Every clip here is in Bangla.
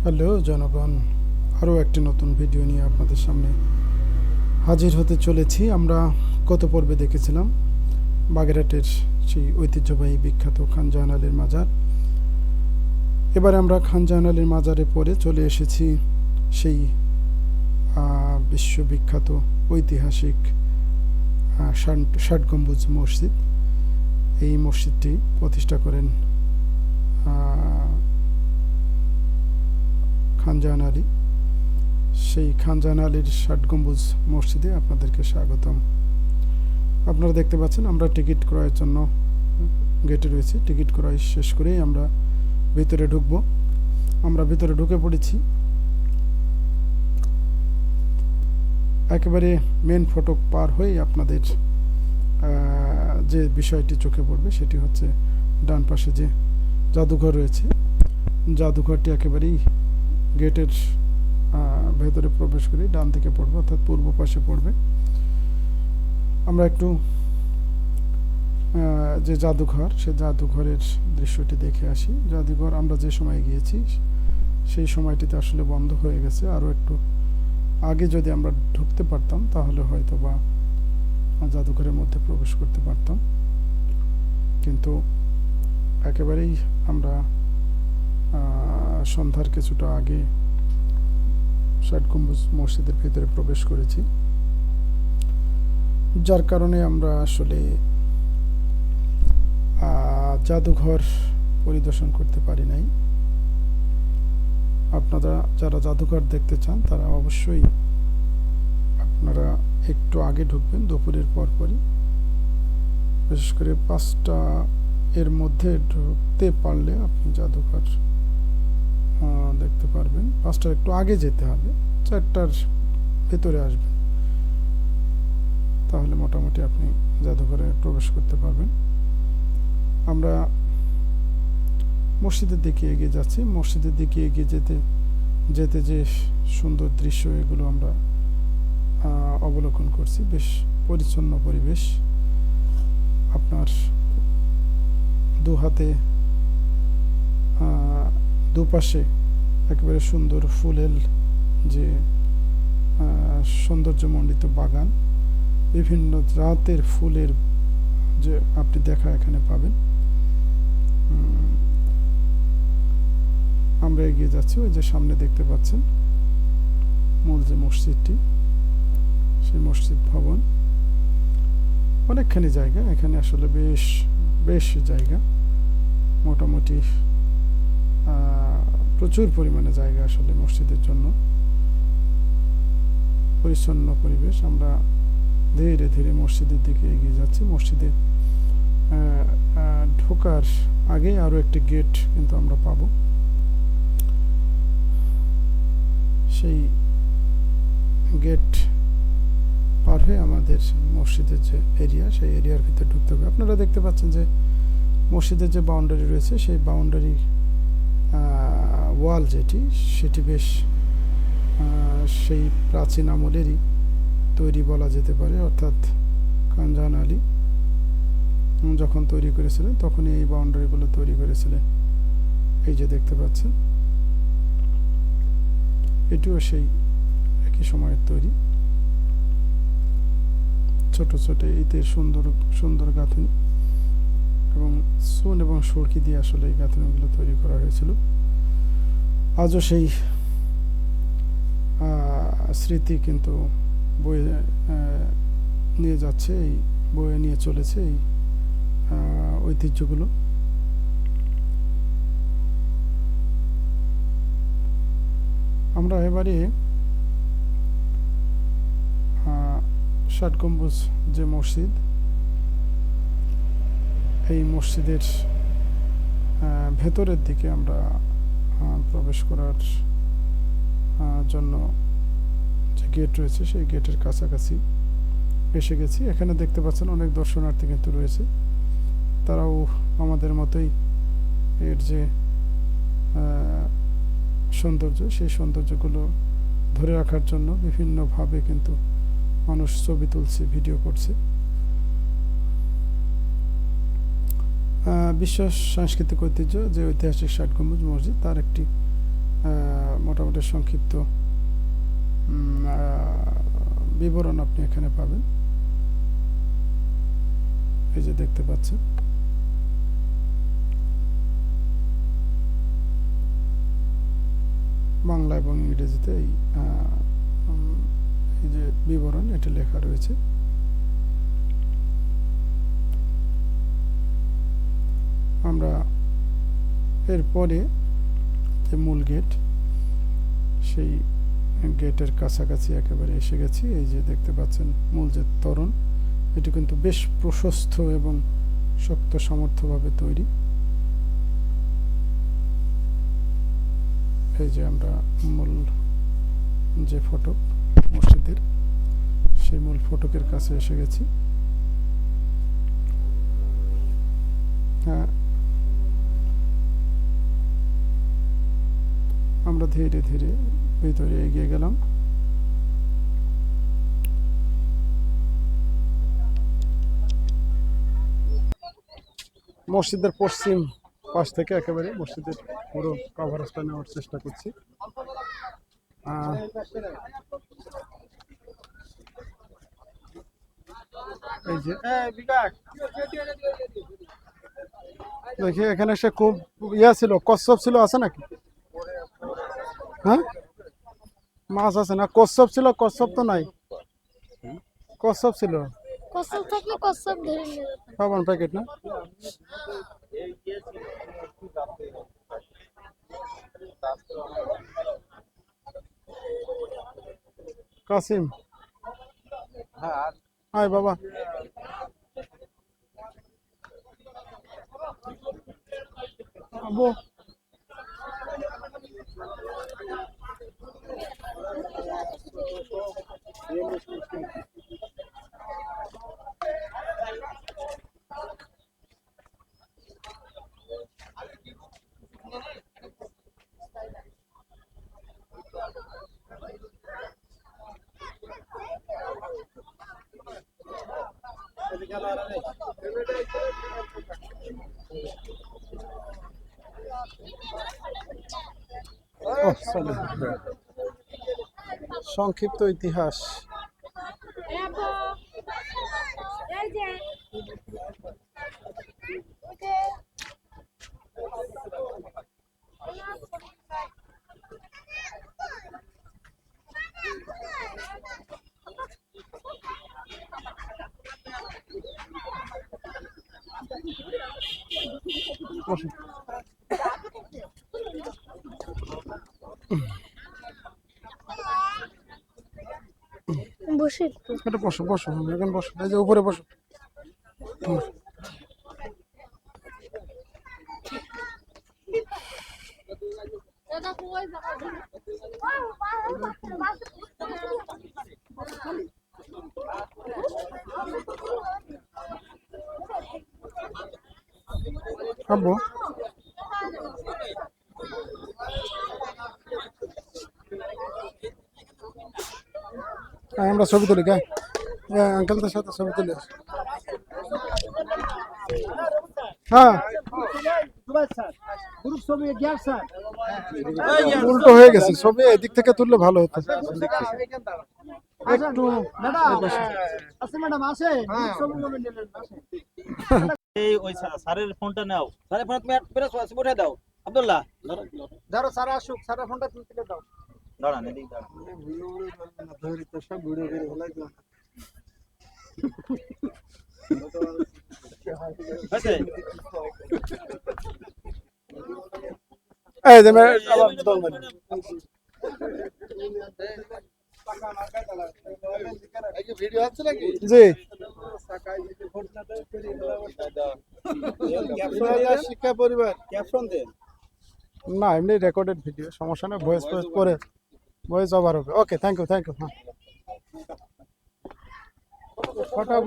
হ্যালো জনগণ, আরও একটি নতুন ভিডিও নিয়ে আপনাদের সামনে হাজির হতে চলেছি। আমরা গত পর্বে দেখেছিলাম বাগেরহাটের সেই ঐতিহ্যবাহী বিখ্যাত খান জাহান আলীর মাজার। এবারে আমরা খান আলীর মাজারে পরে চলে এসেছি সেই বিশ্ববিখ্যাত ঐতিহাসিক ষাট- গম্বুজ মসজিদ। এই মসজিদটি প্রতিষ্ঠা করেন খানজাহান আলী। সেই খানজাহান আলীর ষাট গম্বুজ মসজিদে আপনাদেরকে স্বাগতম। আপনারা দেখতে পাচ্ছেন, আমরা টিকিট ক্রয়ের জন্য গেটে রয়েছি। টিকিট ক্রয় শেষ করেই আমরা ভিতরে ঢুকবো। আমরা ভিতরে ঢুকে পড়েছি। একেবারে মেন ফটক পার হয়ে আপনাদের যে বিষয়টি চোখে পড়বে সেটি হচ্ছে ডান পাশে যে জাদুঘর রয়েছে। জাদুঘরটি একেবারেই গেটের ভেতরে প্রবেশ করি, ডান দিকে পড়বে, অর্থাৎ পূর্ব পাশে পড়বে। আমরা একটু যে জাদুঘর, সে জাদুঘরের দৃশ্যটি দেখে আসি। জাদুঘর, আমরা যে সময় গিয়েছি, সেই সময়টিতে আসলে বন্ধ হয়ে গেছে। আরও একটু আগে যদি আমরা ঢুকতে পারতাম, তাহলে হয়তো বা জাদুঘরের মধ্যে প্রবেশ করতে পারতাম। কিন্তু একেবারেই আমরা সন্ধ্যার কিছুটা আগে ষাট গম্বুজ মসজিদের ভিতরে প্রবেশ করেছি। যার কারণে আমরা আসলে জাদুঘর পরিদর্শন করতে পারি নাই। আপনারা যারা জাদুঘর দেখতে চান, তারা অবশ্যই আপনারা একটু আগে ঢুকবেন, দুপুরের পরপরই বিশেষ করে পাঁচটা এর মধ্যে ঢুকতে পারলে আপনি জাদুঘর দেখতে পারবেন। পাঁচটার একটু আগে যেতে হবে, চারটার ভেতরে আসবে। তাহলে মোটামুটি আপনি জাদুঘরে প্রবেশ করতে পারবেন। আমরা মসজিদের দিকে এগিয়ে যাচ্ছি। মসজিদের দিকে এগিয়ে যেতে যেতে যে সুন্দর দৃশ্য, এগুলো আমরা অবলোকন করছি। বেশ পরিচ্ছন্ন পরিবেশ। আপনার দু হাতে দুপাশে একেবারে সুন্দর ফুলের যে সৌন্দর্যমণ্ডিত বাগান। বিভিন্ন জাতের ফুলের যে আপনি দেখা এখানে পাবেন। আমরা এগিয়ে যাচ্ছি, ওই যে সামনে দেখতে পাচ্ছেন মূল যে মসজিদটি, সেই মসজিদ ভবন। অনেকখানি জায়গা, এখানে আসলে বেশ বেশ জায়গা। মোটামুটি প্রচুর পরিমাণে জায়গা আসলে মসজিদের জন্য। পরিচ্ছন্ন পরিবেশ। আমরা ধীরে ধীরে মসজিদের দিকে এগিয়ে যাচ্ছি। মসজিদে ঢোকার আগে আরও একটি গেট কিন্তু আমরা পাবো। সেই গেট পার হয়ে আমাদের মসজিদের যে এরিয়া, সেই এরিয়ার ভিতরে ঢুকতে হবে। আপনারা দেখতে পাচ্ছেন যে মসজিদের যে বাউন্ডারি রয়েছে, সেই বাউন্ডারি ওয়াল যেটি, সেটি বেশ সেই প্রাচীন আমলেরই তৈরি বলা যেতে পারে, অর্থাৎ খানজাহান আলী যখন তৈরি করেছিলেন, তখনই এই বাউন্ডারিগুলো তৈরি করেছিলেন। এই যে দেখতে পাচ্ছেন, এটিও সেই একই সময়ের তৈরি। ছোট ছোট ইটের সুন্দর সুন্দর গাঁথনি। এবং চুন এবং সুরকি দিয়ে আসলে এই গাঁথনিগুলো তৈরি করা হয়েছিল। আজও সেই স্মৃতি কিন্তু বয়ে নিয়ে যাচ্ছে, এই বয়ে নিয়ে চলেছে এই ঐতিহ্যগুলো। আমরা এবারে ষাট গম্বুজ যে মসজিদ এই মসজিদের ভেতরের দিকে আমরা প্রবেশ করার জন্য যে গেট রয়েছে সেই গেটের কাছাকাছি এসে গেছি। এখানে দেখতে পাচ্ছেন অনেক দর্শনার্থী কিন্তু রয়েছে। তারাও আমাদের মতোই এর যে সৌন্দর্য, সেই সৌন্দর্যগুলো ধরে রাখার জন্য বিভিন্নভাবে কিন্তু মানুষ ছবি তুলছে, ভিডিও করছে। বিশ্ব সাংস্কৃতিক ঐতিহ্য যে ঐতিহাসিক ষাট গম্বুজ মসজিদ, তার একটি মোটামুটি সংক্ষিপ্ত বিবরণ আপনি এখানে পাবেন। এই যে দেখতে পাচ্ছেন। বাংলা এবং ইংরেজিতে এই যে বিবরণ, এটা লেখা রয়েছে। আমরা এরপরে যে মূল গেট সেই গেটের কাছাকাছি একেবারে এসে গেছি। এই যে দেখতে পাচ্ছেন মূল যে তরণ এটি কিন্তু বেশ প্রশস্ত এবং শক্ত সামর্থ্যভাবে তৈরি। এই যে আমরা মূল যে ফটক, মসজিদের, সেই মূল ফটকের কাছে এসে গেছি। হ্যাঁ আমরা ধীরে ধীরে ভিতরে এগিয়ে গেলাম। মসজিদের পশ্চিম পাশ থেকে একেবারে মসজিদের পুরো কভারেজটা নেওয়ার চেষ্টা করছি। দেখি, এখানে সে খুব ইয়া ছিল, কচ্ছপ ছিল, আছে নাকি? হ্যাঁ? মাছ আছে না? কচ্ছপ ছিল কচ্ছপ তো নাই। কচ্ছপ ছিল? কচ্ছপ থাকলে কচ্ছপ ধরে সাবান প্যাকেট না? কাসিম। হাই বাবা। আবু সংক্ষিপ্ত ইতিহাস। বসো। বসে একটু এটা বসো বসো এখন বসো এই যে উপরে বসো। দাদা আব্বু আমরা ছবি তুলি গায়ে আঙ্কেলদের সাথে ছবি তুলি। হ্যাঁ। উল্টো হয়ে গেছে ছবি এদিক থেকে তুললে ভালো হতো। একটু এই ওই স্যার- স্যারের ফোনটা নাও। স্যারের ফোন তুমি বেরো উঠে দাও। আব্দুল্লাহ। ধরো সারা আসুক সারা ফোনটা তুমি তুলে দাও। দাঁড়ান এদিকে দাঁড়ান। হয়েছে? এই যে মে- আবার দল মারি। জি। শিক্ষা পরিবার ক্যাপশন দেন না এমনি রেকর্ডেড ভিডিও সমস্যা নেই ভয়েস ভয়েস পরে ভয়েস ওভার হবে। Okay thank you thank you হ্যাঁ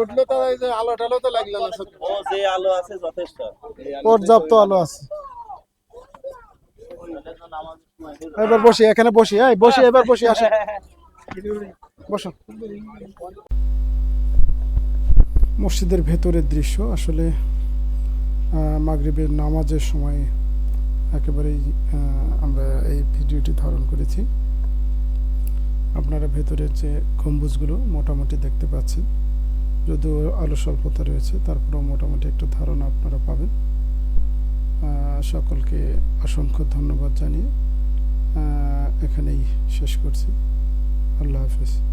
উঠলে তো এই যে আলো টালো তো লাগল না সত্যি। ও যে আলো আছে যথেষ্ট। পর্যাপ্ত আলো। আছে। এবার বসি এখানে বসি এই বসি এবার বসি আসে। বসো। মসজিদের ভেতরের দৃশ্য আসলে মাগরিবের নামাজের সময় একেবারেই আমরা এই ভিডিওটি ধারণ করেছি। আপনারা ভেতরের যে গম্বুজগুলো মোটামুটি দেখতে পাচ্ছেন, যদিও আলো স্বল্পতা রয়েছে, তারপরেও মোটামুটি একটু ধারণা আপনারা পাবেন। সকলকে অসংখ্য ধন্যবাদ জানিয়ে এখানেই শেষ করছি। الله حافظ.